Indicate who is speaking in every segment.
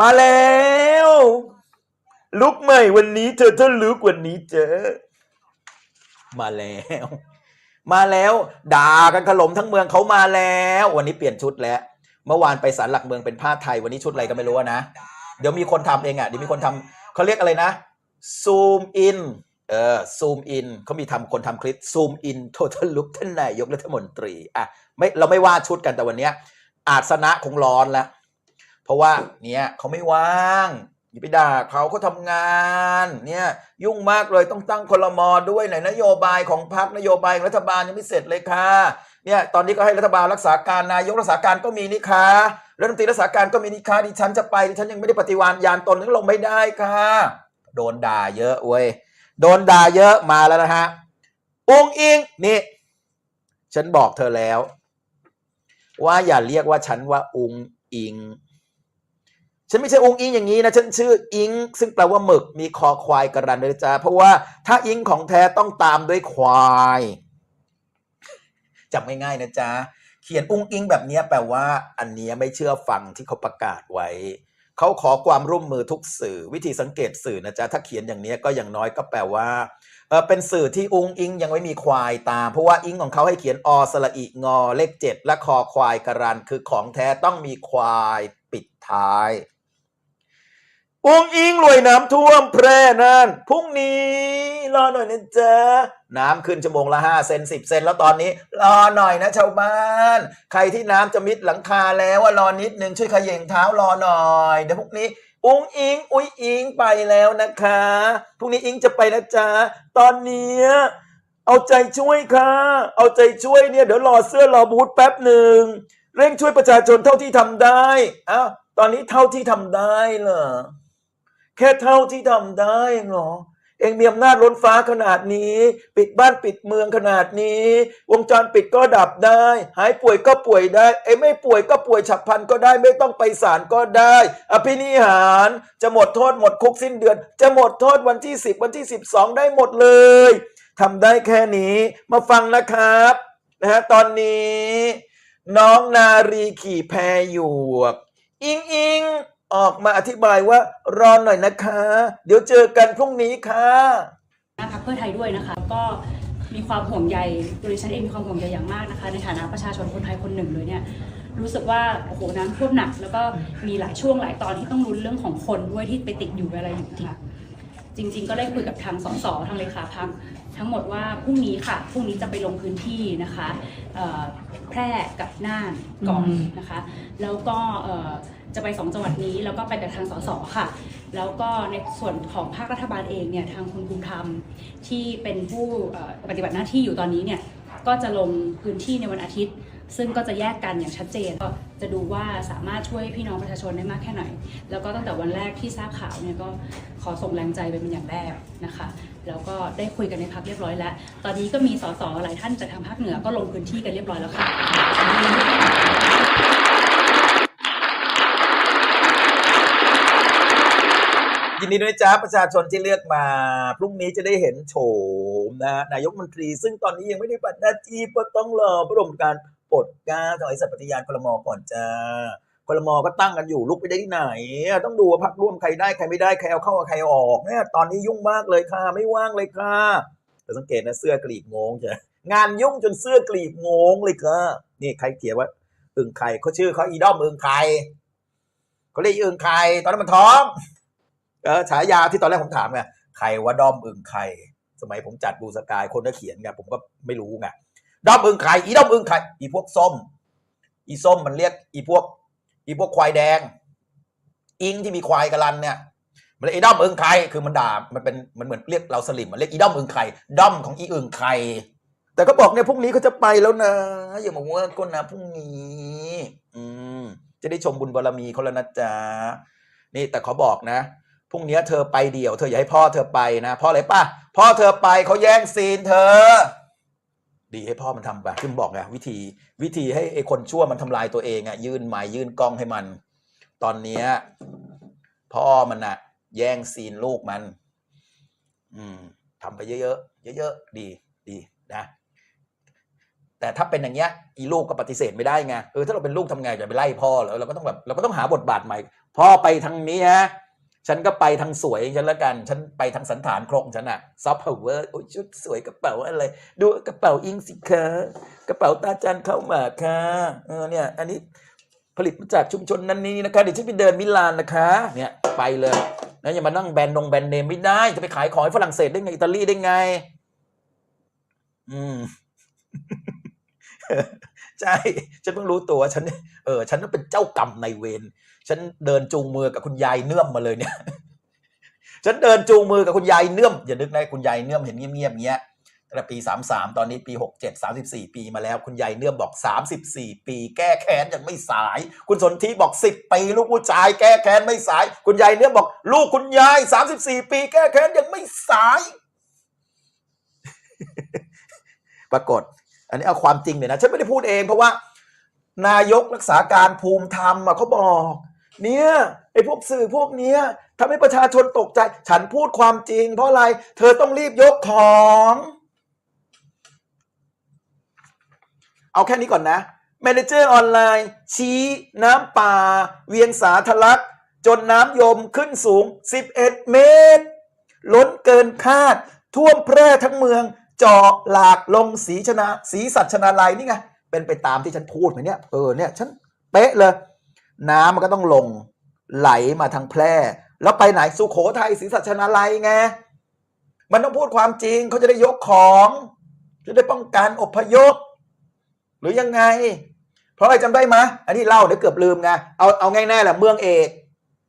Speaker 1: มาแล้ว ลุกใหม่วันนี้เธอถ้าลุกวันนี้เจอ มาแล้ว มาแล้ว ด่ากันขลมทั้งเมืองเขามาแล้ว วันนี้เปลี่ยนชุดแล้ว เมื่อวานไปศาลหลักเมืองเป็นผ้าไทย วันนี้ชุดอะไรก็ไม่รู้นะ เดี๋ยวมีคนทำเองอะเดี๋ยวมีคนทำเขาเรียกอะไรนะซูมอินเออซูมอินเขามีทำคนทำคลิปซูมอินโท a l ลุกท่านนายกรัฐมนตรีอะไม่เราไม่ว่าชุดกันแต่วันเนี้ยอาสนะคงร้อนแล้ว เพราะว่าเนี่ยเขาไม่ว่างอย่าไปด่าเขาเขาทำงาน เนี่ย ยุ่งมากเลยต้องตั้งคลมอด้วยไหนนโยบายของพรรคนโยบายรัฐบาลยังไม่เสร็จเลยค่ะเนี่ยตอนนี้ก็ให้รัฐบาลรักษาการนายกรักษาการก็มีนี่ค่ะรัฐมนตรีรักษาการก็มีนี่ค่ะดิฉันจะไปดิฉันยังไม่ได้ปฏิวัติยานตนนึงลงไม่ได้ค่ะ โดนด่าเยอะเว้ยโดนด่าเยอะมาแล้วนะฮะองอิงนี่ ฉันบอกเธอแล้ว ว่าอย่าเรียกว่าฉันว่าอุงอิง ฉันไม่ใช่องค์อิงอย่างนี้นะ ฉันชื่ออิง ซึ่งแปลว่าหมึกมีคอควายกระรันด้วยจ้าเพราะว่าถ้าอิงของแท้ต้องตามด้วยควายจำง่ายๆนะจ๊ะเขียนอุ้งอิงแบบนี้แปลว่า อันเนี้ยไม่เชื่อฟังที่เขาประกาศไว้ เขาขอความร่วมมือทุกสื่อ วิธีสังเกตสื่อนะจ๊ะถ้าเขียนอย่างนี้ก็อย่างน้อยก็แปลว่าเออเป็นสื่อที่อุ้งอิงยังไม่มีควายตาม เพราะว่าอิงของเขาให้เขียนอสระอิงอเลขเจ็ดและคอควายกระรันคือของแท้ต้องมีควายปิดท้าย อุ้งอิงรวยน้ำท่วมแพร่นั่นพรุ่งนี้รอหน่อยนะจ๊ะน้ำขึ้นชั่วโมงละห้าเซนสิบเซนแล้วตอนนี้ รอหน่อยนะชาวบ้าน ใครที่น้ำจะมิดหลังคาแล้วว่ารอนิดนึงช่วยขย่งเท้ารอหน่อยเดี๋ยวพรุ่งนี้อุ้งอิง อุ้ยอิงไปแล้วนะคะพรุ่งนี้อิงจะไปนะจ๊ะตอนนี้เอาใจช่วยค่ะ เอาใจช่วยเนี่ยเดี๋ยวรอเสื้อรอบูทแป๊บหนึ่งเร่งช่วยประชาชนเท่าที่ทำได้อ้าวตอนนี้เท่าที่ทำได้เหรอ ค่เท่าที่ทำได้เองเหรอ เองมีอำนาจล้นฟ้าขนาดนี้ ปิดบ้านปิดเมืองขนาดนี้ วงจรปิดก็ดับได้ หายป่วยก็ป่วยได้ไอ้ไม่ป่วยก็ป่วยฉับพลันก็ได้ไม่ต้องไปศาลก็ได้ อภินิหาร จะหมดโทษหมดคุกสิ้นเดือน จะหมดโทษวันที่ 10 วันที่ 12 ได้หมดเลยทำได้แค่นี้มาฟังนะครับนะฮะตอนนี้ น้องนารีขี่แพหยวกอิงอิง ออกมาอธิบายว่ารอหน่อยนะคะ เดี๋ยวเจอกันพรุ่งนี้ค่ะ
Speaker 2: น้าพักเพื่อไทยด้วยนะคะก็มีความห่วงใยตัวดิฉันเองมีความห่วงใยอย่างมากนะคะ ในฐานะประชาชนคนไทยคนหนึ่งเลยเนี่ยรู้สึกว่าโอ้โหน้ำท่วมหนัก แล้วก็มีหลายช่วงหลายตอนที่ต้องลุ้นเรื่องของคนด้วยที่ไปติดอยู่อะไรอยู่ที่จริง ๆ ก็ได้คุยกับทางสสทางเลขาพักทั้งหมดว่าพรุ่งนี้ค่ะพรุ่งนี้จะไปลงพื้นที่นะคะเอ่อแพร่กับน่านก่อนนะคะ แล้วก็เอ่อ จะไปสองจังหวัดนี้ แล้วก็ไปกับทางสสค่ะ แล้วก็ในส่วนของภาครัฐบาลเองเนี่ยทางคุณภูมิธรรมที่เป็นผู้ปฏิบัติหน้าที่อยู่ตอนนี้เนี่ยก็จะลงพื้นที่ในวันอาทิตย์ ซึ่งก็จะแยกกันอย่างชัดเจนก็จะดูว่าสามารถช่วยพี่น้องประชาชนได้มากแค่ไหน แล้วก็ตั้งแต่วันแรกที่ทราบข่าวเนี่ยก็ขอส่งแรงใจไปเป็นอย่างแรกนะคะแล้วก็ได้คุยกันในพักเรียบร้อยแล้ว ตอนนี้ก็มีสสหลายท่านจากทางภาคเหนือก็ลงพื้นที่กันเรียบร้อยแล้วค่ะ
Speaker 1: ยินดีด้วยจ้าประชาชนที่เลือกมา พรุ่งนี้จะได้เห็นโฉมนะนายกมนตรี ซึ่งตอนนี้ยังไม่ได้ปฏิบัติหน้าที่เพราะต้องรอพระบรมการปรดก้าถวายสัตย์ปฏิญาณคลมอก่อนจ้าคลมอก็ตั้งกันอยู่ลุกไปได้ที่ไหน ต้องดูว่าพักร่วมใครได้ใครไม่ได้ใครเอาเข้าใครเอาออกเนี่ยตอนนี้ยุ่งมากเลยค่ะ ไม่ว่างเลยค่ะแต่สังเกตนะเสื้อกลีบงงจ้ะงานยุ่งจนเสื้อกลีบงงเลยค่ะนี่ใครเขียนว่าอึ่งไข่เขาชื่อเขาอีด้อมอึ่งไข่เขาเรียกอึ่งไข่ตอนนั้นมันท้อง ฉายาที่ตอนแรกผมถามไงใครว่าด้อมอึงไข่สมัยผมจัดบูสกายคนก็เขียนไงผมก็ไม่รู้ไงด้อมอึงไข่อีด้อมอึงไข่อีพวกส้ม อีส้มมันเรียกอีพวก อีพวกควายแดง อิงที่มีควายกระลันเนี่ยมันเรียกอีด้อมอึงไข่คือมันด่ามันเป็นมันเหมือนเรียกเราสลิมมันเรียกอีด้อมอึงไข่ด้อมของอีอึงไข่แต่ก็บอกเนี่ยพรุ่งนี้เขาจะไปแล้วนะอย่ามาว่าก้นนะพรุ่งนี้ อืมจะได้ชมบุญบารมีเขาแล้วนะจ๊ะนี่แต่เขาบอกนะ พรุ่งนี้เธอไปเดี่ยวเธออย่าให้พ่อเธอไปนะพราะอะไรป่ะพ่อเธอไปเขาแย่งซีนเธอ ดีให้พ่อมันทำไปขึ้นบอกไงวิธีวิธีให้ไอ้คนชั่วมันทำลายตัวเองอะยื่นไม้ยื่นกล้องให้มัน ตอนเนี้ยพ่อมันอะแย่งซีนลูกมัน อืมทำไปเยอะๆเยอะๆดีดีนะแต่ถ้าเป็นอย่างเงี้ยอีลูกก็ปฏิเสธไม่ได้ไงเออถ้าเราเป็นลูกทำไงจะไปไล่พ่อเหรอเราก็ต้องแบบเราก็ต้องหาบทบาทใหม่ พ่อไปทางนี้ฮะ ฉันก็ไปทางสวยฉันละกัน ฉันไปทางสันฐานโครงฉันอะซอฟต์พาวเวอร์โอ้ยชุดสวยกระเป๋าอะไร ดูกระเป๋าอิงสิคะกระเป๋าตาจันเข้ามาค่ะเออเนี่ย อันนี้ผลิตมาจากชุมชนนั้นนี้นะคะเดี๋ยวฉันไปเดินมิลานนะคะ เนี่ยไปเลยนะอย่ามานั่งแบรนด์นงแบรนด์เนมไม่ได้ จะไปขายของฝรั่งเศสได้ไงอิตาลีได้ไง อืมใช่ ฉันเพิ่งรู้ตัวฉัน เออ ฉันนั้นเป็นเจ้ากรรมในายเวร ฉันเดินจูงมือกับคุณยายเนื่อมมาเลยเนี่ย ฉันเดินจูงมือกับคุณยายเนื่อมอย่านึกนะคุณยายเนื่อมเห็นเงียบๆเงี้ยตั้งแต่ปีสามสามตอนนี้ปีหกเจ็ดสามสิบสี่ปีมาแล้ว คุณยายเนื่อมบอกสามสิบสี่ปี แก้แค้นยังไม่สาย คุณสนธิบอกสิบปีลูกผู้ชาย แก้แค้นไม่สาย คุณยายเนื่อมบอก ลูกคุณยายสามสิบสี่ปี แก้แค้นยังไม่สาย ปรากฏ อันนี้เอาความจริงเลยนะฉันไม่ได้พูดเองเพราะว่า นายกรักษาการภูมิธรรมเขาบอก เนี่ยไอ้พวกสื่อพวกเนี้ยทำให้ประชาชนตกใจ ฉันพูดความจริง เพราะอะไรเธอต้องรีบยกของ เอาแค่นี้ก่อนนะแมเนเจอร์ออนไลน์ ชี้น้ำป่า เวียงสาทะลัก จนน้ำยมขึ้นสูง 11 เมตร ล้นเกินคาด ท่วมแพร่ทั้งเมืองเจาะหลากลงสีชนะ สีสัชนาลัยนี่ไง เป็นไปตามที่ฉันพูดไหมเนี่ย เออเนี่ย ฉันเป๊ะเลย น้ำมันก็ต้องลงไหลมาทางแพร่ แล้วไปไหนสุโขทัยศรีสัชนาลัยไงมันต้องพูดความจริงเขาจะได้ยกของจะได้ป้องกันอพยพ หรือยังไง เพราะอะไรจำได้ไหมอันนี้เล่าเดี๋ยวเกือบลืมไงเอาเอาง่ายๆแหละเมืองเอก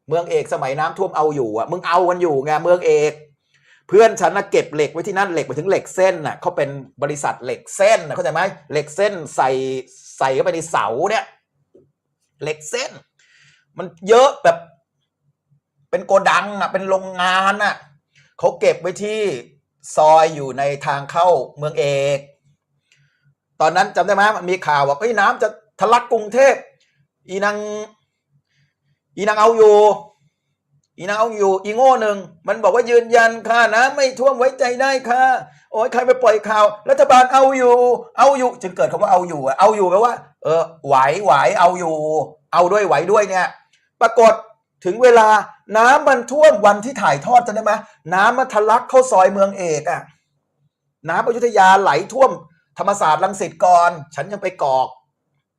Speaker 1: เมืองเอกสมัยน้ำท่วมเอาอยู่อะมึงเอากันอยู่ไงเมืองเอก เพื่อนฉันนะเก็บเหล็กไว้ที่นั่นเหล็กไปถึงเหล็กเส้นน่ะเขาเป็นบริษัทเหล็กเส้นน่ะเข้าใจไหมเหล็กเส้นใส่ใส่เข้าไปในเสาเนี่ย เหล็กเส้น มันเยอะแบบเป็นโกดังอะเป็นโรงงานอะเขาเก็บไว้ที่ซอยอยู่ในทางเข้าเมืองเอก ตอนนั้นจำได้ไหมมันมีข่าวว่าเฮ้ยน้ำจะทะลักกรุงเทพอีนางอีนางเอาอยู่ อีนางเอาอยู่อีโง่หนึ่งมันบอกว่ายืนยันค่ะนะไม่ท่วมไว้ใจได้ค่ะโอ้ยใครไปปล่อยข่าว รัฐบาลเอาอยู่ เอาอยู่ จึงเกิดคำว่าเอาอยู่เอาอยู่แปลว่า เออไหวไหวเอาอยู่ เอาด้วยไหวด้วยเนี่ย ปรากฏถึงเวลาน้ำมันท่วมวันที่ถ่ายทอดจะได้ไหมน้ำมันทะลักเข้าซอยเมืองเอกอะน้ำอยุธยาไหลท่วม ธรรมศาสตร์ลังสิตก่อน ฉันยังไปกรอก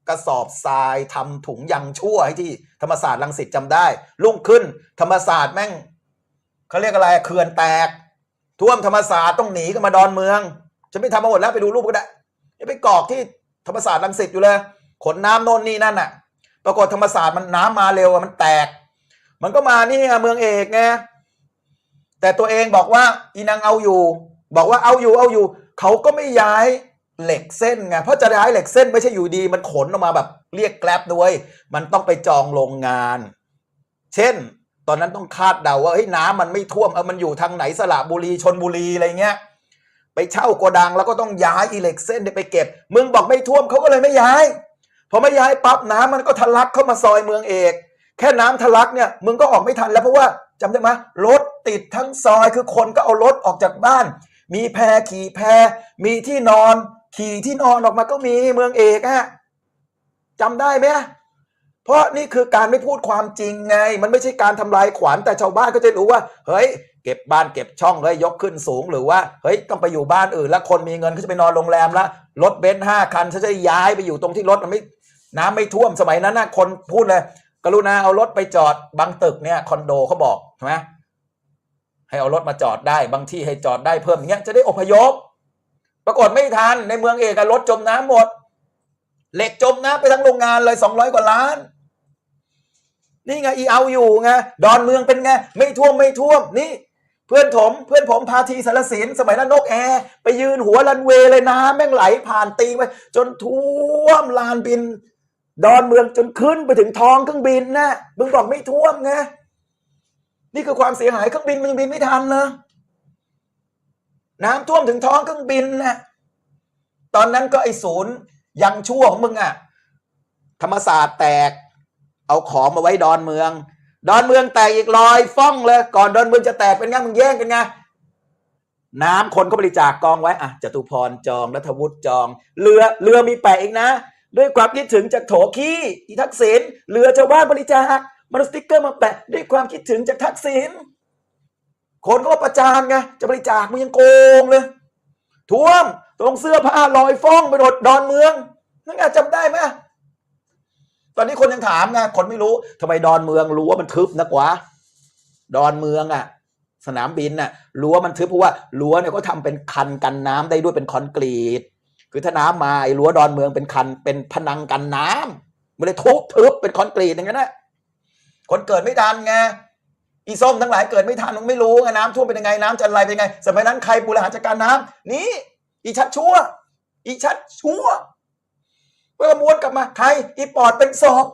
Speaker 1: กระสอบทรายทำถุงยังชั่วให้ที่ ธรรมศาสตร์ลังสิตจำได้รุ่งขึ้น ธรรมศาสตร์แม่งเขาเรียกอะไรเขื่อนแตก ท่วมธรรมศาสตร์ต้องหนีกันมาดอนเมืองฉันไปทำมาหมดแล้วไปดูรูปก็ได้ยังไปกอกที่ธรรมศาสตร์ลังสิตอยู่เลยขนน้ำโน่นนี่นั่นน่ะ ปรากฏธรรมศาสตร์มันน้ำมาเร็วอะมันแตก มันก็มานี่ไงเมืองเอกไงแต่ตัวเองบอกว่าอีนางเอาอยู่ บอกว่าเอาอยู่เอาอยู่ เขาก็ไม่ย้าย เหล็กเส้นไงเพราะจะย้ายเหล็กเส้นไม่ใช่อยู่ดี มันขนออกมาแบบเรียกแกลบด้วย มันต้องไปจองโรงงาน เช่น ตอนนั้นต้องคาดเดาว่าเฮ้ยน้ำมันไม่ท่วมเออมันอยู่ทางไหนสระบุรีชนบุรีอะไรเงี้ยไปเช่าโกดังแล้วก็ต้องย้ายอีเหล็กเส้นไปเก็บมึงบอกไม่ท่วมเขาก็เลยไม่ย้ายพอไม่ย้ายปั๊บน้ำมันก็ทะลักเข้ามาซอยเมืองเอก แค่น้ำทะลักเนี่ยมึงก็ออกไม่ทันแล้วเพราะว่าจำได้ไหมรถติดทั้งซอยคือคนก็เอารถออกจากบ้าน มีแพรขี่แพรมีที่นอน ขี่ที่นอนออกมาก็มีเมืองเอกอะจำได้ไหมเพราะนี่คือการไม่พูดความจริงไง มันไม่ใช่การทำลายขวัญแต่ชาวบ้านก็จะรู้ว่า เฮ้ย เก็บบ้านเก็บช่องเลยยกขึ้นสูงหรือว่าเฮ้ยต้องไปอยู่บ้านอื่น แล้วคนมีเงินเขาจะไปนอนโรงแรมละรถเบนซ์ห้าคันฉันจะย้ายไปอยู่ตรงที่รถมันไม่น้ำไม่ท่วมสมัยนั้นนะคนพูดเลย กรุณาเอารถไปจอดบางตึกเนี่ยคอนโดเขาบอกใช่ไหมให้เอารถมาจอดได้บางที่ให้จอดได้เพิ่มอย่างเงี้ยจะได้อพยพ ปรากฏไม่ทันในเมืองเอกรถจมน้ำหมด เหล็กจมน้ำไปทั้งโรงงานเลยสองร้อยกว่าล้าน นี่ไงอีเอาอยู่ไงดอนเมืองเป็นไงไม่ท่วมไม่ท่วมนี่ เพื่อนผมเพื่อนผมพาทีสารสินสมัยนั้นนกแอร์ไปยืนหัวรันเวย์เลยน้ำแม่งไหลผ่านตีไปจนท่วมลานบิน ดอนเมืองจนขึ้นไปถึงท้องเครื่องบินนะมึงบอกไม่ท่วมไงนี่คือความเสียหายเครื่องบินมันยังบินไม่ทันเนะ น้ำท่วมถึงท้องเครื่องบินนะตอนนั้นก็ไอ้ศูนย์ยังชั่วของมึงอะธรรมศาสตร์แตก เอาของมาไว้ดอนเมือง ดอนเมืองแตกอีกลอยฟ้องเลยก่อนดอนเมืองจะแตกเป็นไงมึงแย่งกันไงน้ำคนเขาบริจาคกองไว้อะจตุพรจองรัฐวุฒิจอง เรือเรือมีแปะอีกนะ ด้วยความคิดถึงจากโถขี้อีทักษิณเรือชาวบ้านบริจาคมันเอาสติ๊กเกอร์มาแปะด้วยความคิดถึงจากทักษิณ คนก็มาประจานไงจะบริจาคมึงยังโกงเลยท่วมตรงเสื้อผ้าลอยฟ้องไปหมดดอนเมืองนั่นไงจำได้ไหมตอนนี้คนยังถามไงคนไม่รู้ทำไมดอนเมืองรั้วมันทึบนักวะดอนเมืองอะ สนามบินน่ะรั้วมันทึบเพราะว่ารั้วเนี่ยก็ทำเป็นคันกันน้ำได้ด้วยเป็นคอนกรีต คือถ้าน้ำมาไอ้รั้วดอนเมืองเป็นคันเป็นพนังกันน้ำไม่ได้ทุบทึบเป็นคอนกรีตอย่างนั้นนะคนเกิดไม่ทันไง อีส้มทั้งหลายเกิดไม่ทันมันไม่รู้ไงน้ำท่วมเป็นยังไงน้ำจะไหลเป็นยังไง สมัยนั้นใครบริหารจัดการน้ำนี่อีชัดชั่ว อีชัดชั่วเมื่อม้วนกลับมาใครอีปอดเป็นศพ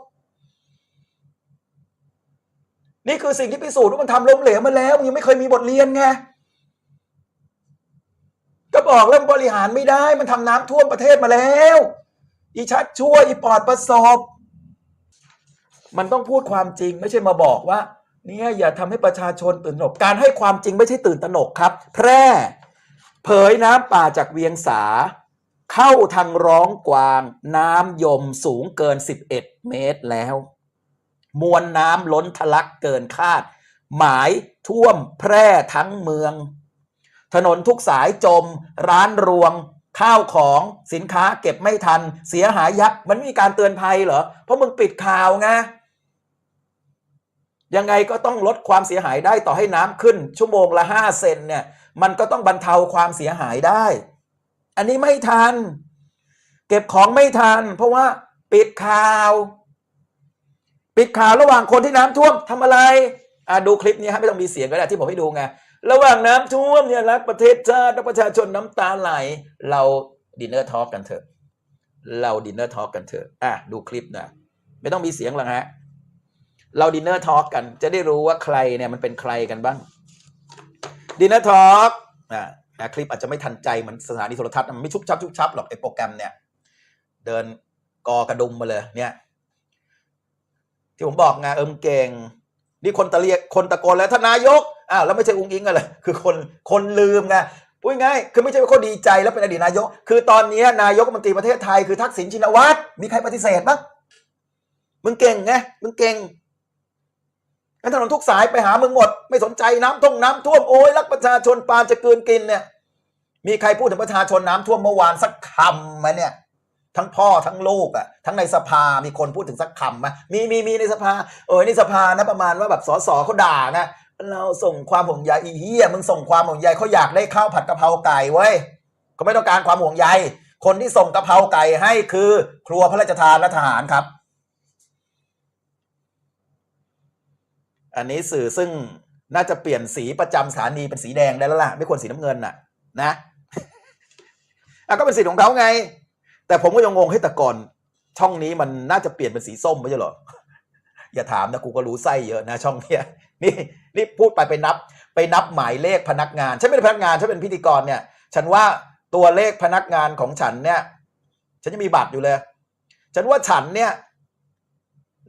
Speaker 1: นี่คือสิ่งที่พิสูจน์ว่ามันทำล้มเหลวมาแล้วมันยังไม่เคยมีบทเรียนไงก็บอกแล้วมันบริหารไม่ได้ มันทำน้ำท่วมประเทศมาแล้ว อีชัดชั่วอีปอดประสบ มันต้องพูดความจริงไม่ใช่มาบอกว่า เนี่ยอย่าทำให้ประชาชนตื่นตระหนก การให้ความจริงไม่ใช่ตื่นตระหนกครับ แพร่เผยน้ำป่าจากเวียงสา เข้าทางร้องกวาง น้ำยมสูงเกิน 11 เมตรแล้ว มวลน้ำล้นทะลักเกินคาด หมายท่วมแพร่ทั้งเมือง ถนนทุกสายจม ร้านรวง ข้าวของสินค้าเก็บไม่ทัน เสียหายยับมันม่มีการเตือนภัยเหรอ เพราะมึงปิดข่าวไง ยังไงก็ต้องลดความเสียหายได้ต่อให้น้ำขึ้น ชั่วโมงละห้าเซนเนี่ย มันก็ต้องบรรเทาความเสียหายได้ อันนี้ไม่ทัน เก็บของไม่ทัน เพราะว่าปิดข่าว ปิดข่าวระหว่างคนที่น้ำท่วมทำอะไรอะดูคลิปนี้ฮะไม่ต้องมีเสียงก็ได้ที่ผมให้ดูไงระหว่างน้ำท่วมเนี่ยรักประเทศชาติรักประชาชนน้ำตาไหล เราดินเนอร์ทอ k กันเถอะ เราดินเนอร์ทอ k กันเถอะอะดูคลิปนะไม่ต้องมีเสียงหรอกฮะ เราดินเนอร์ทอ k กัน จะได้รู้ว่าใครเนี่ยมันเป็นใครกันบ้างดินเนอร์ทอ k อะอะคลิปอาจจะไม่ทันใจเหมือนสถานีโทรทัศน์มันไม่ชุบชับชุบชับหรอกไอ้โปรแกรมเนี่ย เดินกอกระดุมมาเลยเนี่ย ที่ผมบอกไงเอิมเก่งนี่คนตะเรียกคนตะโกนแล้วทนายกอ้าวแล้วไม่ใช่อุ้งอิงอะไรคือคนคนลืมไงพูดง่ายคือไม่ใช่ว่าเขาดีใจแล้วเป็นอดีตนายก คือตอนนี้นายกรัฐมนตรีประเทศไทยคือทักษิณชินวัตรมีใครปฏิเสธบ้างมึงเก่งไงมึงเก่ง ถนนทุกสายไปหามึงหมด ไม่สนใจน้ำท่วมน้ำท่วมโอ้ยรักประชาชนปานจะเกินกินเนี่ย มีใครพูดถึงประชาชนน้ำท่วมเมื่อวานสักคำไหมเนี่ย ทั้งพ่อทั้งลูกอะทั้งในสภามีคนพูดถึงสักคำไหมมีมีมีในสภาเออในสภานะประมาณว่าแบบสสเขาด่านะเราส่งความห่วงใยอีเหี้ยมึงส่งความห่วงใยเขาอยากได้ข้าวผัดกะเพราไก่เว้ยเขาไม่ต้องการความห่วงใยคนที่ส่งกะเพราไก่ให้คือ ครัวพระราชทานและทหารครับ อันนี้สื่อซึ่งน่าจะเปลี่ยนสีประจำสถานีเป็นสีแดงได้แล้วล่ะ ไม่ควรสีน้ำเงินน่ะ นะอะก็เป็นสิทธิ์ของเขาไง แต่ผมก็ยังงงให้แต่ก่อน ช่องนี้มันน่าจะเปลี่ยนเป็นสีส้มไม่ใช่หรอ อย่าถามนะกูก็รู้ไส้เยอะนะ ช่องเนี้ยนี่นี่พูดไปไปนับ ไปนับหมายเลขพนักงานฉันไม่ได้พนักงานฉันเป็นพิธีกรเนี่ย ฉันว่าตัวเลขพนักงานของฉันเนี่ย ฉันยังมีบัตรอยู่เลย ฉันว่าฉันเนี่ย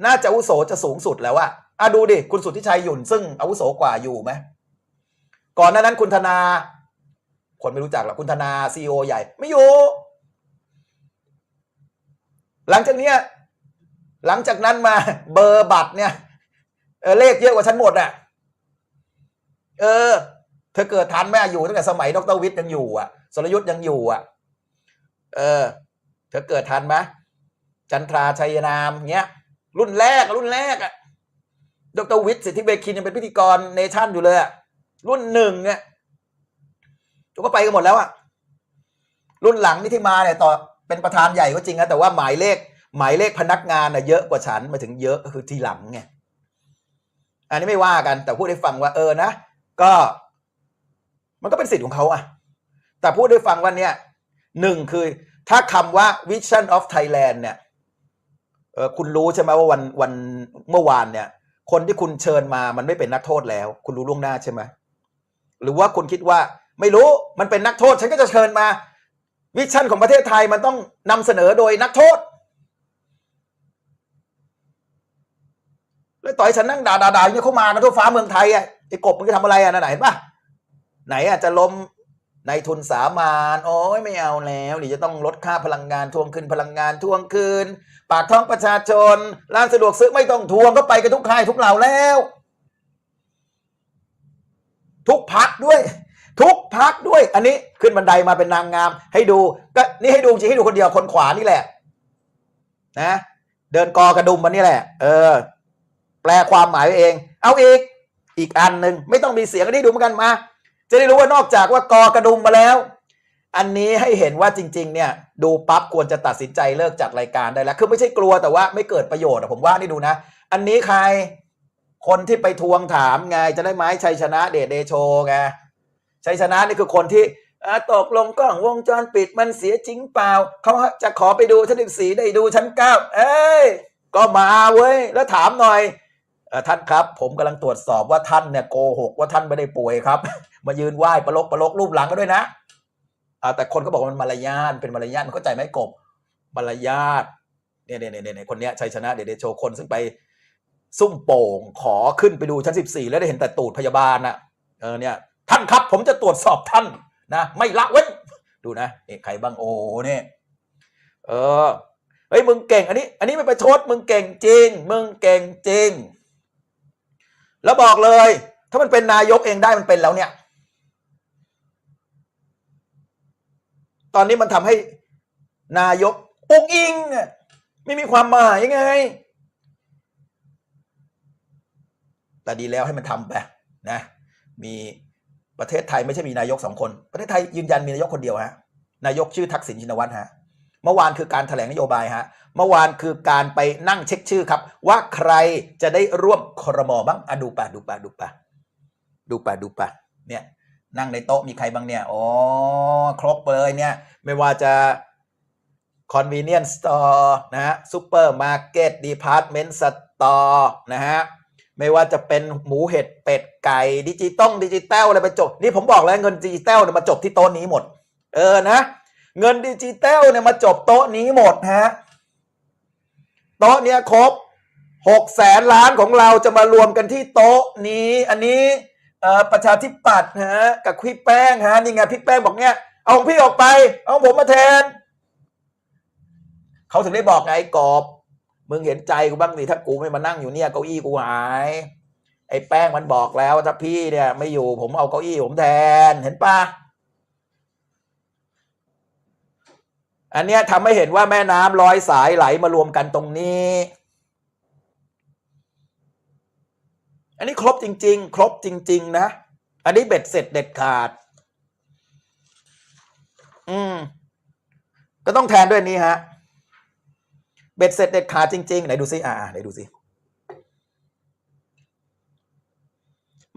Speaker 1: น่าจะอุโสจะสูงสุดแล้วอะ อะดูดิ คุณสุทธิชัยหยุ่นซึ่งอาวุโสกว่าอยู่ไหม ก่อนหน้านั้นคุณธนา คนไม่รู้จักหรอกคุณธนาซีอใหญ่ ไม่อยู่ หลังจากเนี้ยหลังจากนั้นมาเบอร์บัตรเนี่ยเออเลขเยอะกว่าฉันหมดอะเออ เธอเกิดทันไหมอะอยู่ตั้งแต่สมัยดรวิทย์ยังอยู่อะสรยุทธ์ยังอยู่อะ เออ เธอเกิดทันไหมจันทราชัยนามเงี้ย รุ่นแรกรุ่นแรกอะ ดรวิทย์สิทธิเบคินยังเป็นพิธีกรเนชั่นอยู่เลยอะรุ่นหนึ่งเนี่ยก็ไปกันหมดแล้วอะรุ่นหลังนี่ที่มาเนี่ยต่อเป็นประธานใหญ่ก็จริงนะแต่ว่าหมายเลข หมายเลขพนักงานน่ะเยอะกว่าฉันมาถึงเยอะก็คือทีหลังไงอันนี้ไม่ว่ากันแต่พูดให้ฟังว่าเออนะ ก็ มันก็เป็นสิทธิ์ของเขาอะแต่พูดให้ฟังว่าเนี่ยหนึ่งคือถ้าคำว่า Vision of Thailand เนี่ยออคุณรู้ใช่ไหมว่าวันวันเมื่อวานเนี่ย คนที่คุณเชิญมามันไม่เป็นนักโทษแล้ว คุณรู้ล่วงหน้าใช่ไหมหรือว่าคุณคิดว่าไม่รู้มันเป็นนักโทษ ฉันก็จะเชิญมา วิชั่นของประเทศไทยมันต้องนำเสนอโดยนักโทษ แล้วต่อยฉันนั่งด่าด่าด่าอย่างนี้เขามากันทั่วฟ้าเมืองไทยอะไอ้กบมันจะทำอะไรอะนะไหนเห็นปะไหนอะจะล้ม ในทุนสามานโอ้ยไม่เอาแล้วเดี๋ยวจะต้องลดค่าพลังงานทวงคืนพลังงานทวงคืน ปากท้องประชาชน ร้านสะดวกซื้อไม่ต้องทวงก็ไปกันทุกค่ายทุกเหล่าแล้ว ทุกพักด้วย ทุกพักด้วย อันนี้ขึ้นบันไดมาเป็นนางงาม ให้ดูก็นี่ให้ดูจริงให้ดูคนเดียวคนขวานี่แหละ นะ เดินกอกระดุมมันนี่แหละ เออ แปลความหมายเอง เอาอีก อีกอันหนึ่งไม่ต้องมีเสียงก็ได้ดูเหมือนกันมา จะได้รู้ว่านอกจากว่ากอกระดุมมาแล้ว อันนี้ให้เห็นว่าจริง ๆ เนี่ย ดูปั๊บควรจะตัดสินใจเลิกจัดรายการได้แล้ว คือไม่ใช่กลัวแต่ว่าไม่เกิดประโยชน์ผมว่านี่ดูนะ อันนี้ใครคนที่ไปทวงถามไงจะได้ไหมชัยชนะเดชเดโชไงชัยชนะนี่คือคนที่ตกลงกล้องวงจรปิดมันเสียจริงเปล่าเขาจะขอไปดูชั้นสิบสี่ได้ดูชั้นเก้าเอ้ยก็มาเว้ยแล้วถามหน่อยอท่านครับ ผมกำลังตรวจสอบว่าท่านเนี่ยโกหกว่าท่านไม่ได้ป่วยครับ มายืนไหว้ประลกประลกรูปหลังก็ด้วยนะอแต่คนก็บอกว่ามันมารยาทเป็นมารยาทมันเข้าใจไหมกบมารยาทเนี่ยเนี่ยเนี่ยคนเนี้ยชัยชนะเดเดโชคนซึ่งไปซุ่มโป่งขอขึ้นไปดูชั้นสิบสี่แล้วได้เห็นแต่ตูดพยาบาลน่ะเออเนี่ยท่านครับผมจะตรวจสอบท่านนะไม่ละเว้นดูนะเอกใครบ้างโอ้เนี่ยเออเฮ้ยมึงเก่งอันนี้ อันนี้ไม่ประชดมึงเก่งจริง มึงเก่งจริง แล้วบอกเลย ถ้ามันเป็นนายกเองได้มันเป็นแล้วเนี่ย ตอนนี้มันทำให้นายกอุกอิงไม่มีความหมายไง แต่ดีแล้วให้มันทำไปนะ มีประเทศไทยไม่ใช่มีนายกสองคน ประเทศไทยยืนยันมีนายกคนเดียวฮะนายกชื่อทักษิณชินวัตรฮะเมื่อวานคือการแถลงนโยบายฮะ เมื่อวานคือการไปนั่งเช็คชื่อครับ ว่าใครจะได้ร่วมครมอบ้างอะดูปะดูปะดูปะดูปะดูปะเนี่ย นั่งในโต๊ะมีใครบ้างเนี่ยอ๋อครบเลยเนี่ย ไม่ว่าจะ convenience store นะฮะ supermarket department store นะฮะ ไม่ว่าจะเป็นหมูเห็ดเป็ดไก่ดิจิตอลดิจิตอลอะไรไปจบ นี่ผมบอกแล้วเงินดิจิตอลเนี่ยมาจบที่โต๊ะนี้หมด เออนะ เงินดิจิตอลเนี่ยมาจบโต๊ะนี้หมดฮะ โต๊ะเนี้ยครบหกแสนล้านของเราจะมารวมกันที่โต๊ะนี้ อันนี้ เอ่อประชาธิปัตย์ฮะกับพี่แป้งฮะนี่ไงพี่แป้งบอกเนี่ยเอาของพี่ออกไป เอาผมมาแทน เขาถึงได้บอกไงไอ้กอบ มึงเห็นใจกูบ้างสิถ้ากูไม่มานั่งอยู่เนี่ยเก้าอี้กูหาย ไอ้แป้งมันบอกแล้วว่าถ้าพี่เนี่ย ไม่อยู่ผมเอาเก้าอี้ผมแทนเห็นปะอันเนี้ยทำให้เห็นว่าแม่น้ำร้อยสายไหลมารวมกันตรงนี้ อันนี้ครบจริง ๆ ครบจริง ๆ นะ อันนี้เบ็ดเสร็จเด็ดขาด อืม ก็ต้องแทนด้วยนี้ฮะ เบ็ดเสร็จเด็ดขาดจริง ๆ ไหนดูซิ อ่าไหนดูซิ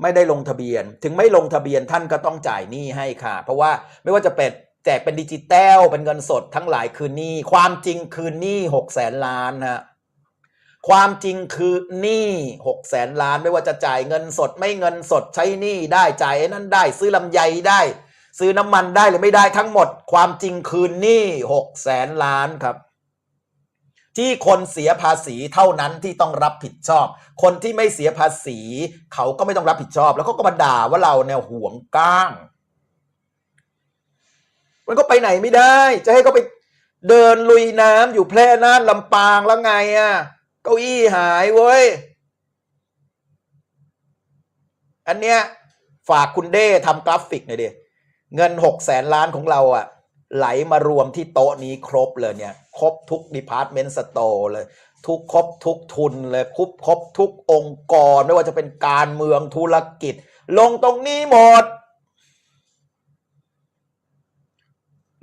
Speaker 1: ไม่ได้ลงทะเบียน ถึงไม่ลงทะเบียนท่านก็ต้องจ่ายหนี้ให้ค่ะ เพราะว่าไม่ว่าจะเป็นแจกเป็นดิจิตอลเป็นเงินสดทั้งหลายคือหนี้ ความจริงคือหนี้หกแสนล้านฮะ ความจริงคือหนี้หกแสนล้านไม่ว่าจะจ่ายเงินสดไม่เงินสดใช้หนี้ได้จ่ายนั่นได้ ซื้อลำไยได้ ซื้อน้ำมันได้หรือไม่ได้ทั้งหมด ความจริงคือหนี้หกแสนล้านครับ ที่คนเสียภาษีเท่านั้นที่ต้องรับผิดชอบ คนที่ไม่เสียภาษี เขาก็ไม่ต้องรับผิดชอบ แล้วเขาก็มาด่าว่าเราเนี่ยห่วงก้าง มันก็ไปไหนไม่ได้ จะให้เขาไปเดินลุยน้ำอยู่แพร่น่านลำปางแล้วไงอะ เก้าอี้หายเว้ย อันเนี้ยฝากคุณเด้ทำกราฟิกหน่อยดิเงินหกแสนล้านของเราอะไหลมารวมที่โต๊ะนี้ครบเลยเนี่ย ครบทุกดีพาร์ตเมนต์สโตร์เลย ทุกครบทุกทุนเลยครบครบทุกองค์กร ไม่ว่าจะเป็นการเมืองธุรกิจ ลงตรงนี้หมด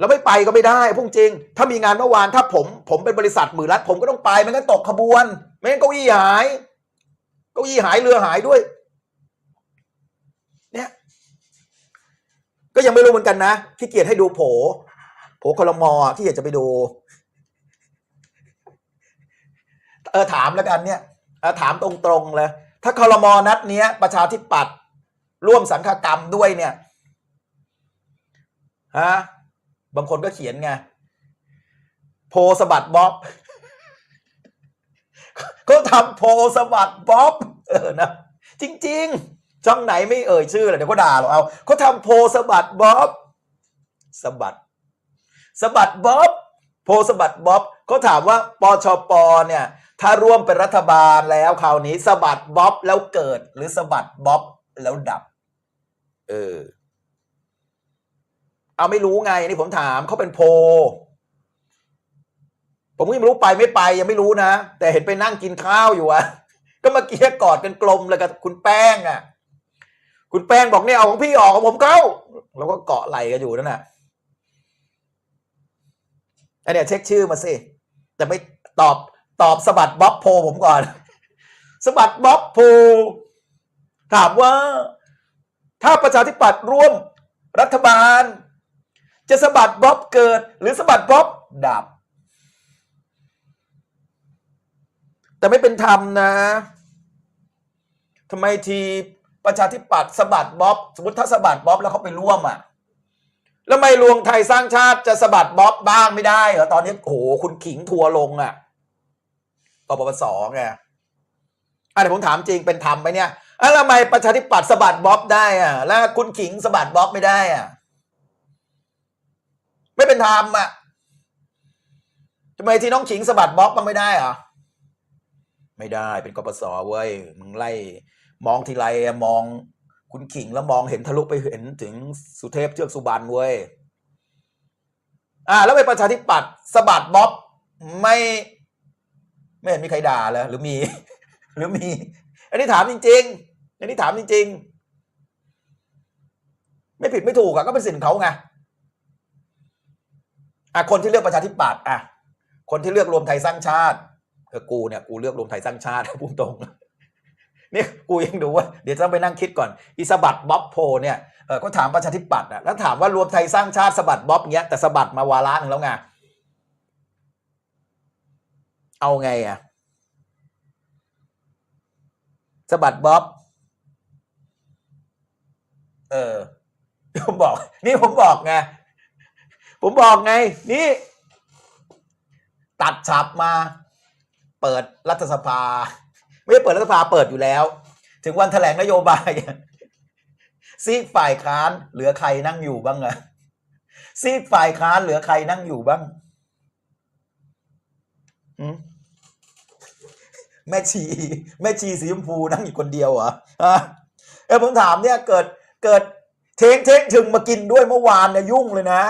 Speaker 1: แล้วไม่ไปก็ไม่ได้พุ่งจริง ถ้ามีงานเมื่อวานถ้าผม ผมเป็นบริษัทหมื่นรัฐผมก็ต้องไปไม่งั้นตกขบวนไม่งั้นเก้าอี้หายเก้าอี้หายเรือหายด้วย เนี่ย ก็ยังไม่รู้เหมือนกันนะขี้เกียจให้ดูโผโผคลมอที่อยากจะไปดู เออถามแล้วกันเนี่ยเออถามตรงๆเลย ถ้าคลมอนัดเนี้ย ประชาธิปัตย์ร่วมสังฆกรรมด้วยเนี่ยฮะ บางคนก็เขียนไง โพสบัดบ๊อบก็ทำโพสบัดบ๊อบเออนะจริง ๆ ช่องไหนไม่เอ่ยชื่อเลยเดี๋ยวก็ด่าเราเอาเขาทำโพสบัดบ๊อบสบัดสบัดบ๊อบโพสบัดบ๊อบเขาถามว่าปชปเนี่ย ถ้าร่วมเป็นรัฐบาลแล้วคราวนี้สบัดบ๊อบแล้วเกิดหรือสบัดบ๊อบแล้วดับ เออ เอาไม่รู้ไงนี่ผมถามเขาเป็นโพ ผมก็ยังไม่รู้ไปไม่ไปยังไม่รู้นะ แต่เห็นไปนั่งกินข้าวอยู่อะก็เมื่อกี้กอดกันกลมเลยกับคุณแป้งอะคุณแป้งบอกเนี่ยเอาของพี่ออกของผมเข้าแล้วก็เกาะไหลกันอยู่นั่นน่ะอันเนี้ยเช็คชื่อมาสิแต่ไม่ตอบตอบสบัดบ๊อบโพผมก่อนสบัดบ๊อบโพถามว่า ถ้าประชาธิปัตย์ร่วมรัฐบาล จะสะบัดบ๊อบเกิด หรือสะบัดบ๊อบดับ แต่ไม่เป็นธรรมนะทำไมทีประชาธิปัตย์สะบัดบ๊อบ สมมติถ้าสะบัดบ๊อบแล้วเขาไปร่วมอะแล้วไม่รวมไทยสร้างชาติจะสะบัดบ๊อบบ้างไม่ได้เหรอตอนนี้โอ้โหคุณขิงทัวลงอะ่ะกปปสไงอะเดี๋ยวผมถามจริงเป็นธรรมไหมเนี่ยอะแล้วทำไมประชาธิปัตย์สะบัดบ๊อบได้อะแล้วคุณขิงสะบัดบ๊อบไม่ได้อะ ไม่เป็นธรรมอะทำไมที่น้องขิงสะบัดบ๊อบบ้างไม่ได้เหรอไม่ได้เป็นกปสเว้ยมึงไล่ มองทีไรมองคุณขิงแล้วมองเห็นทะลุไปเห็นถึงสุเทพเทือกสุบรรณเว้ยอ่า แล้วไปประชาธิปัตย์สะบัดบ๊อบไม่ ไม่เห็นมีใครด่าเลยหรือมี หรือมี อันนี้ถามจริง ๆ อันนี้ถามจริง ๆ ไม่ผิดไม่ถูกอะก็เป็นสิทธิ์ของเขาไง อะคนที่เลือกประชาธิปัตย์อะคนที่เลือกรวมไทยสร้างชาติเออกูเนี่ยกูเลือกรวมไทยสร้างชาติพูดตรงนี่กูยังดูว่าเดี๋ยวต้องไปนั่งคิดก่อนอีสบัดบ๊อบโพเนี่ยเออก็ถามประชาธิปัตย์อะแล้วถามว่ารวมไทยสร้างชาติสบัดบ๊อบเงี้ยแต่สบัดมาวาระหนึ่งแล้วไงเอาไงอะสบัดบ๊อบเออผมบอก นี่ผมบอกไง ผมบอกไง นี่ ตัดฉับมา เปิดรัฐสภา ไม่ได้เปิดรัฐสภาเปิดอยู่แล้ว ถึงวันแถลงนโยบายซีกฝ่ายค้านเหลือใครนั่งอยู่บ้างอะซีกฝ่ายค้านเหลือใครนั่งอยู่บ้างแม่ชี แม่ชีสีชมพูนั่งอยู่คนเดียวเหรอเออผมถามเนี่ยเกิดเกิดเทงเทงถึงมากินด้วยเมื่อวานเนี่ยยุ่งเลยนะ